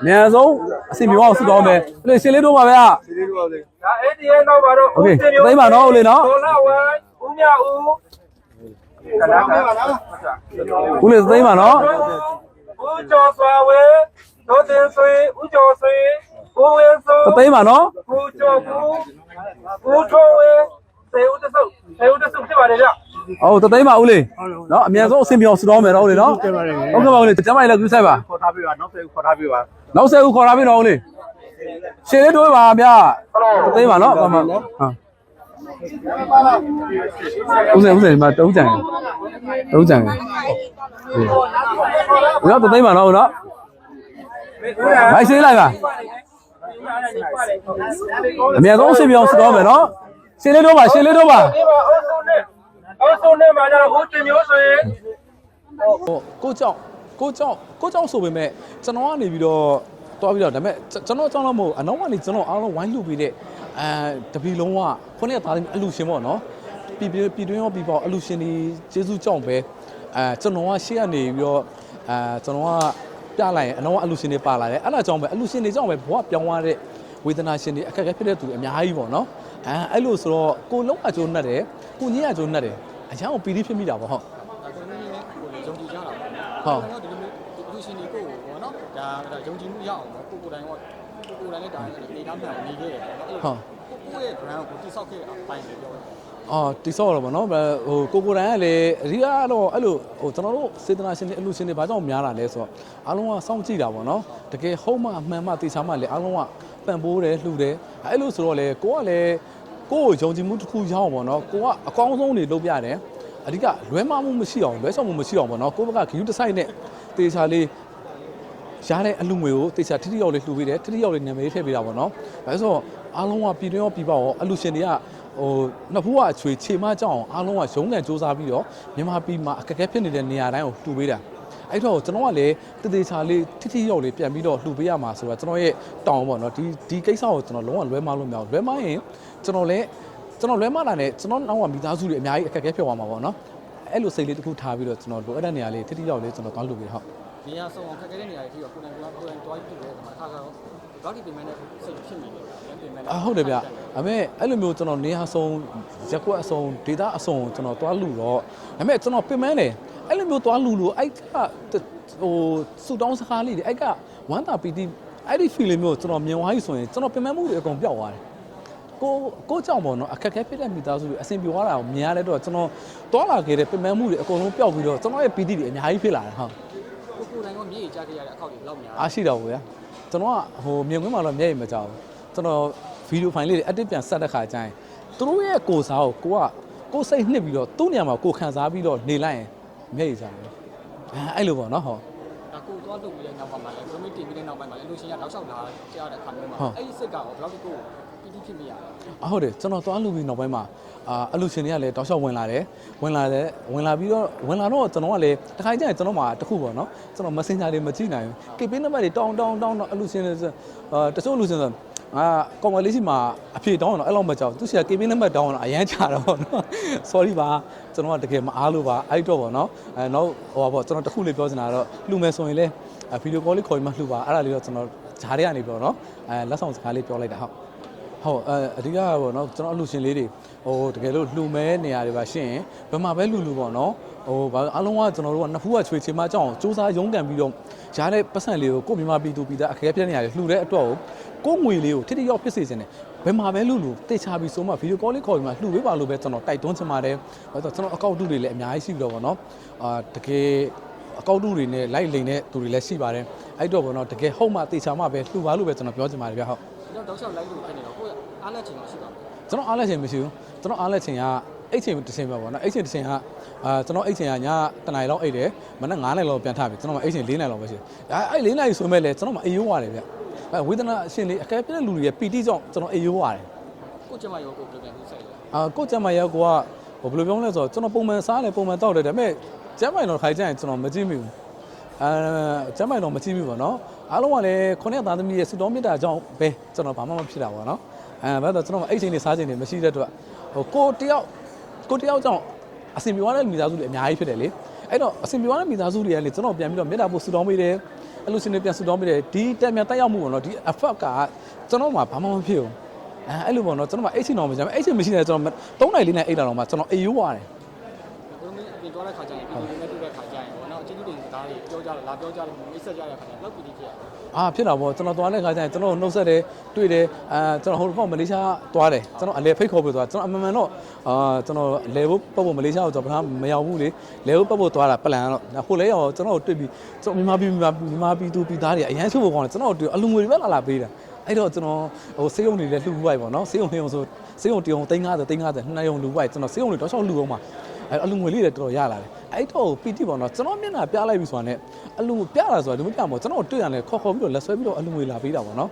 အများဆုံးအစီအမျိုးအောင်ဆုတောင်းမယ်။အဲ့ဒီရှင်လေးတို့ပါဗျာ။ရှင်လေးတို့ပါလေ။ဒါအဲ့ဒီရဲ့နောက်ပါတော့ဦးရှင်မျိုး။သိပါနော်ဦးလေးနော်။ဒေါ်လာဝိုင်းဦးမြဦးကလာက။ဦးလေးသိပါနော်။ဦးကျော်စွာဝေဒေါ်တင်ဆွေဦးကျော်ဆွေဦးဝင်းစိုးသိပါနော်။ဦးကျော်ကူဦးထွန်းဝေသေဦးတဆုပ်သေဦးတဆုပ်ဖြစ်ပါလေဗျာ။ ဟုတ်သိမ်းပါဦးလေးနော်အများဆုံးအစီမြောင်းဆူတောင်းမယ်နော်ဦးလေးနော်ဟုတ်ကဲ့ပါဦးလေးကျမ်းမလေးလည်းကူးဆိုင်ပါခေါ်ထားပြပါနောက်ဆက်ခေါ်ထားပြပါနောက်ဆက်ဦးခေါ်လာပြီနော်ဦးလေးရှင်းလေးတို့ပါဗျာသိမ်းပါနော်အမဟာဦးစင်ဦးစင်မှာတုံးကြံတုံးကြံဦးတော့သိမ်းပါနော်ဦးနော်မိုက်ရှင်းလိုက်ပါအများဆုံးအစီမြောင်းဆူတောင်းမယ်နော်ရှင်းလေးတို့ပါရှင်းလေးတို့ပါဒီပါ အုပ်စုနဲ့အုပ်စုနဲ့မှာကြတော့ဦးတင်မျိုးဆွေဟိုကိုကြောင့်ကိုကြောင့်ကိုကြောင့်ဆိုပေမဲ့ကျွန်တော်ကနေပြီးတော့တွားပြီးတော့ဒါပေမဲ့ကျွန်တော်ကျွန်တော်မဟုတ်အနောက်ကနေကျွန်တော်အားလုံးဝိုင်းလူပြီးတဲ့အဲတပီလုံးကခုနှစ်သားသမီးအလူရှင်ပေါ့နော်ပြည်ပြည်ပြည်တွင်းရောပြည်ပေါ့အလူရှင်ဒီကျေးဇူးကြောင့်ပဲအဲကျွန်တော်ကရှေ့ကနေပြီးတော့အဲကျွန်တော်ကပြလိုက်ရင်အနောက်ကအလူရှင်တွေပါလာတယ်အဲ့ဒါကြောင့်ပဲအလူရှင်တွေကြောင့်ပဲဘဝပြောင်းသွားတဲ့ ဝေဒနာရှင်တွေအခက်အခဲဖြစ်တဲ့သူအများကြီးပေါ့နော်အဲအဲ့လိုဆိုတော့ကိုလုံးအကျိုးနဲ့တယ်ကိုညင်းအကျိုးနဲ့တယ်အချမ်းကိုပီတိဖြစ်မိတာပေါ့ဟုတ်ကိုယ်နဲ့ကိုယ်လေယုံကြည်ကြတာပေါ့ဟုတ်တော့ဒီလိုမျိုးလူရှင်တွေကိုပေါ့နော်ဒါဒါယုံကြည်မှုရအောင်ပေါ့ကိုကိုယ်တိုင်ကကိုကိုယ်တိုင်လည်းဒါနေသားပြန်နေခဲ့တယ်ပေါ့နော်ဟုတ်ကိုကိုယ့်ရဲ့ brand ကိုတိဆောက်ခဲ့အပိုင်းလေးပြောတယ်အော်တိဆော့တော့ဗောနော်ဟိုကိုကိုတိုင်းကလည်းအဓိကတော့အဲ့လိုဟိုကျွန်တော်တို့စေတနာရှင်တွေအလူရှင်တွေဘာကြောင့်များလာလဲဆိုတော့အားလုံးကစောင့်ကြည့်တာဗောနော်တကယ်ဟုတ်မှအမှန်မှသိချာမှလည်းအားလုံးက ပံ့ပိုးတယ်လှူတယ်အဲ့လိုဆိုတော့လေကိုကလည်းကိုကိုယုံကြည်မှုတစ်ခုရအောင်ဗောနော်ကိုကအကောင်းဆုံးတွေလုပ်ပြတယ်အဓိကလွဲမမှုမရှိအောင်လွဲချောင်မှုမရှိအောင်ဗောနော်ကိုဘက်ကဂယူတစ်ဆိုင်နဲ့တေချာလေးရတဲ့အလူငွေကိုတေချာထိထိရောက်လေးလှူပေးတယ်ထိထိရောက်လေးနာမည်ထည့်ပေးတာပေါ့နော်။ဒါဆိုတော့အားလုံးကပြည်တွင်းရောပြည်ပရောအလူရှင်တွေကဟိုနှစ်ဖူးကအချွေခြေမကြောက်အောင်အားလုံးကရုံးကန်စူးစမ်းပြီးတော့မြန်မာပြည်မှာအခက်အခဲဖြစ်နေတဲ့နေရာတိုင်းကိုလှူပေးတာ။ အဲ့တော့ကျွန်တော်ကလည်းတေတေချာလေးထိထိရောက်လေးပြန်ပြီးတော့လှူပေးရမှာဆိုတော့ကျွန်တော်ရဲ့တောင်းပေါ့နော်ဒီဒီကိစ္စကိုကျွန်တော်လုံးဝလွဲမလို့မရဘူးလွဲမရင်ကျွန်တော်လည်းကျွန်တော်လွဲမလာနဲ့ကျွန်တော်နောက်ကမိသားစုတွေအများကြီးအခက်အခဲဖြစ်သွားမှာပေါ့နော်။အဲ့လိုစိတ်လေးတစ်ခုထားပြီးတော့ကျွန်တော်လိုအပ်တဲ့နေရာလေးထိထိရောက်လေးကျွန်တော်သွားလှူပေးဟုတ် နေရာဆောင်အောင်ခက်ခဲတဲ့နေရာတွေထိတော့ကိုယ်တိုင်ကကိုယ်တိုင်တွားကြည့်တယ်ဒီမှာအခါကတော့တော့ဒီပြင်မဲ့နဲ့စိတ်ဖြစ်နေတယ်ပြန်ပြင်မဲ့အဟုတ်တယ်ဗျအမေအဲ့လိုမျိုးကျွန်တော်နေဟာဆုံးရက်ကွက်အစုံဒေတာအစုံကျွန်တော်တွားလူတော့ဒါပေမဲ့ကျွန်တော်ပြင်မန်းတယ်အဲ့လိုမျိုးတွားလူလို့အဲ့ကဟိုစူတောင်းစကားလေးတွေအဲ့ကဝမ်းတာပီတီအဲ့ဒီ feeling မျိုးကျွန်တော်မြင်သွားပြီဆိုရင်ကျွန်တော်ပြင်မန်းမှုတွေအကုန်ပျောက်သွားတယ်ကိုကိုကြောင့်ပေါ့နော်အခက်အခဲဖြစ်တဲ့မိသားစုတွေအဆင်ပြေသွားတာကိုမြင်ရတဲ့တော့ကျွန်တော်တွားလာခဲ့တဲ့ပြင်မန်းမှုတွေအကုန်လုံးပျောက်ပြီးတော့ကျွန်တော်ရဲ့ပီတီတွေအများကြီးဖြစ်လာတယ်ဟုတ်ကို ကိုယ်တိုင်ကမြေကြီးကြားခဲ့ရတဲ့အခောက်တွေဘယ်လောက်များအားရှိတော့ဘူးဗျာကျွန်တော်ကဟိုမြင်ကွင်းမှာတော့မျက်ရည်မကြောက်ဘူးကျွန်တော်ဗီဒီယိုဖိုင်လေးတွေအတစ်ပြန်ဆက်တဲ့ခါကျရင်သူတို့ရဲ့ကိုစားကိုကိုကကိုစိတ်နှစ်ပြီးတော့သူ့နေရာမှာကိုခံစားပြီးတော့နေလိုက်ရင်မျက်ရည်ကြောက်တယ်အဲအဲ့လိုပေါ့နော်ဟောဒါကိုတွားလုပ်ပြီးတဲ့နောက်ပိုင်းမှာလည်း community တင်ပြီးတဲ့နောက်ပိုင်းမှာလည်းလူရှင်ကတောက်လျှောက်လာကြားတဲ့ခါမျိုးမှာဟုတ်အဲ့ဒီစစ်ကရောဘယ်လောက်တကူ ပီတိဖြစ်မိရလဲအဟုတ်တယ်ကျွန်တော်သွားလူပြီးနောက်ပိုင်းမှာအာအလူရှင်တွေကလည်းတောက်လျှောက်ဝင်လာတယ်ဝင်လာတယ်ဝင်လာပြီးတော့ဝင်လာတော့ကျွန်တော်ကလည်းတစ်ခါကျရင်ကျွန်တော်မှာတစ်ခုပေါ့နော်ကျွန်တော် messenger တွေမကြည့်နိုင်ဘူး KP နံပါတ်တွေတောင်းတောင်းတောင်းတော့အလူရှင်တွေဆိုအာတချို့အလူရှင်ဆိုငါကောင်မလေးရှိမှာအဖြေတောင်းတော့အဲ့လောက်မကြောက်သူရှိက KP နံပါတ်တောင်းတော့အရန်ချတာပေါ့နော် sorry ပါကျွန်တော်ကတကယ်မအားလို့ပါအဲ့တော့ပေါ့နော်အဲနောက်ဟိုပါပေါ့ကျွန်တော်တစ်ခုလေးပြောချင်တာတော့လှူမယ်ဆိုရင်လည်းဗီဒီယိုကောလေးခေါ်ပြီးမှလှူပါအဲ့ဒါလေးတော့ကျွန်တော်ဂျားတွေကနေပြောနော်အဲလက်ဆောင်စကားလေးပြောလိုက်တာဟုတ် ဟုတ်အဲအဓိကပေါ့နော်ကျွန်တော်အလူရှင်လေးတွေဟိုတကယ်လို့လှူမဲနေရာတွေပါရှရင်ဘယ်မှာပဲလှူလှူပေါ့နော်ဟိုဘာအလုံးကကျွန်တော်တို့ကနှစ်ဖူးကချွေချေမကြောင်းစူးစမ်းရုန်းကန်ပြီးတော့ရားတဲ့ပတ်စံလေးကိုကို့မြန်မာပြည်သူပြည်သားအခက်အခဲပြတဲ့နေရာတွေလှူတဲ့အတွက်ကိုကိုငွေလေးကိုထိတိရောက်ဖြစ်စေခြင်းနဲ့ဘယ်မှာပဲလှူလှူတေချာပြီးဆိုမှဗီဒီယိုကောလေးခေါ်ပြီးမှလှူပေးပါလို့ပဲကျွန်တော်တိုက်တွန်းချင်ပါတယ်ဘာလို့ကျွန်တော်အကောက်တုတွေလည်းအများကြီးရှိပြီးတော့ပေါ့နော်အာတကယ်အကောက်တုတွေနဲ့လိုက်လိန်တဲ့သူတွေလည်းရှိပါတယ်အဲ့တော့ပေါ့နော်တကယ်ဟုတ်မှတေချာမှပဲလှူပါလို့ပဲကျွန်တော်ပြောချင်ပါတယ်ဗျဟုတ် ကျွန်တော်တောက်လျှောက်လိုက်လို့ဖြစ်နေတော့ကိုယ်အားလက်ချင်မရှိပါဘူးကျွန်တော်အားလက်ချိန်မရှိဘူးကျွန်တော်အားလက်ချိန်ကအိတ်ချိန်တစ်ချိန်ပဲပေါ့နော်အိတ်ချိန်တစ်ချိန်ကအာကျွန်တော်အိတ်ချိန်ကညတနားရီလောက်အိတ်တယ်မနက်9နာရီလောက်ပြန်ထပြီကျွန်တော်မအိတ်ချိန်4နာရီလောက်ပဲရှိတယ်အဲအဲ့4နာရီဆိုမဲ့လေကျွန်တော်မအေးရိုးရတယ်ဗျအဲဝေဒနာအရှင်လေးအကဲပြတဲ့လူတွေရဲ့ပီတိကြောင့်ကျွန်တော်အေးရိုးရတယ်ကိုကျမရောကိုပြန်ပြီးဆက်ရအာကိုယ့်ကျမ်းမာရောက်ကိုကဟိုဘယ်လိုပြောမလဲဆိုတော့ကျွန်တော်ပုံမှန်စားတယ်ပုံမှန်တောက်တယ်ဒါပေမဲ့ကျမ်းမာတော့ခိုင်ကြရင်ကျွန်တော်မကြည့်မိဘူး အဲကျမ်းမာတော့မကြည့်မိဘူးပေါ့နော်အားလုံးကလည်းခုနှစ်သားသမီးရဲ့စူတော်မြတ်တာကြောင့်ပဲကျွန်တော်ဘာမှမဖြစ်တာပေါ့နော်အဲဘာလို့လဲဆိုတော့ကျွန်တော်အိတ်ချိန်တွေစားချိန်တွေမရှိတဲ့အတွက်ဟိုကိုတယောက်ကိုတယောက်ကြောင့်အဆင်ပြေသွားတဲ့မိသားစုတွေအများကြီးဖြစ်တယ်လေအဲ့တော့အဆင်ပြေသွားတဲ့မိသားစုတွေကလေကျွန်တော်ပြန်ပြီးတော့မေတ္တာပို့စူတော်မိတယ်အလူရှင်တွေပြန်ဆူတောင်းပေးတယ်ဒီတက်မြတ်တက်ရောက်မှုပေါ့နော်ဒီ effect ကကျွန်တော်မှဘာမှမဖြစ်ဘူးအဲအဲ့လိုပေါ့နော်ကျွန်တော်မှအိတ်ချင်တော့မကြမ်းအိတ်ချင်မရှိနေကျွန်တော်3နိုင်လေးနဲ့အိတ်လာတော့မှကျွန်တော်အေးရိုးရတယ်ဘုံမင်းအပြင်သွားတဲ့ခါကျရင် အချင်းချင်းတွေစကားတွေပြောကြတယ်လာပြောကြတယ်မိတ်ဆက်ကြတဲ့ခါကျရင်လောက်ပြည်ကြီးဖြစ်ရတယ်အာဖြစ်တာပေါ့ကျွန်တော်သွားတဲ့ခါကျရင်ကျွန်တော်နှုတ်ဆက်တယ်တွေ့တယ်အာကျွန်တော်ဟိုဘက်မလေးရှားသွားတယ်ကျွန်တော်အလဲဖိတ်ခေါ်ပြီးသွားကျွန်တော်အမှန်မှန်တော့အာကျွန်တော်လဲဖို့ပတ်ဖို့မလေးရှားကိုကျွန်တော်ဘာမှမရောက်ဘူးလေလဲဖို့ပတ်ဖို့သွားတာပလန်တော့ဟိုလဲရောကျွန်တော်တွေ့ပြီးကျွန်တော်မြန်မာပြည်မြန်မာပြည်သူပြည်သားတွေအရန်ချို့ဖို့ကောင်းတယ်ကျွန်တော်တို့အလူငွေတွေပဲလာလာပေးတာအဲ့တော့ကျွန်တော်ဟိုစေးုံတွေလည်းလှူပိုက်ပေါ့နော်စေးုံလှူအောင်ဆိုစေးုံတရုံ350 350နှစ်ယုံလှူပိုက်ကျွန်တော်စေးုံတွေတော့ရှောက်လှူအောင်ပါ အဲ့အလူငွေလေးတွေတော်တော်ရလာတယ်အဲ့တော့ပီတိပေါ့နော်ကျွန်တော်မျက်နှာပြလိုက်ပြီဆိုတာနဲ့အလူပြလာဆိုတာဒီမပြမို့ကျွန်တော်တွေ့ရတယ်ခေါ်ခေါ်ပြီးတော့လက်ဆွဲပြီးတော့အလူငွေလာပေးတာပေါ့နော်